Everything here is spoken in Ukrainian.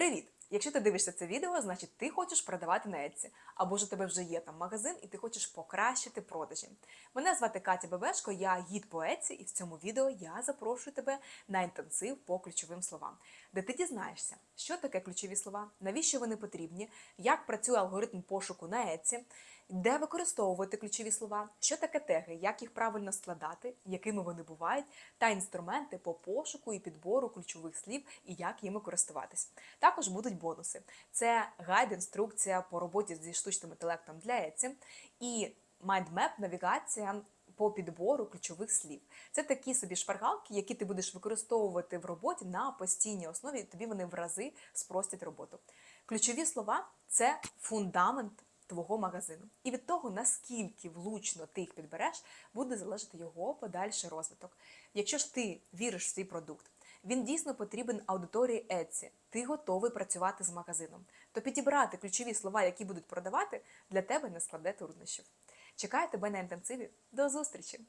Привіт! Якщо ти дивишся це відео, значить ти хочеш продавати на Etsy. Або ж у тебе вже є там магазин і ти хочеш покращити продажі. Мене звати Катя Бебешко, я гід по Etsy, і в цьому відео я запрошую тебе на інтенсив по ключовим словам, де ти дізнаєшся, що таке ключові слова, навіщо вони потрібні, як працює алгоритм пошуку на Etsy, де використовувати ключові слова, що таке теги, як їх правильно складати, якими вони бувають, та інструменти по пошуку і підбору ключових слів і як їми користуватись. Також будуть бонуси: це гайд, інструкція по роботі зі штучним інтелектом для Etsy і майндмеп, навігація. По підбору ключових слів. Це такі собі шпаргалки, які ти будеш використовувати в роботі на постійній основі, і тобі вони в рази спростять роботу. Ключові слова це фундамент твого магазину. І від того, наскільки влучно ти їх підбереш, буде залежати його подальший розвиток. Якщо ж ти віриш в свій продукт, він дійсно потрібен аудиторії Etsy, ти готовий працювати з магазином, то підібрати ключові слова, які будуть продавати, для тебе не складе труднощів. Чекаю тебе на інтенсиві. До зустрічі!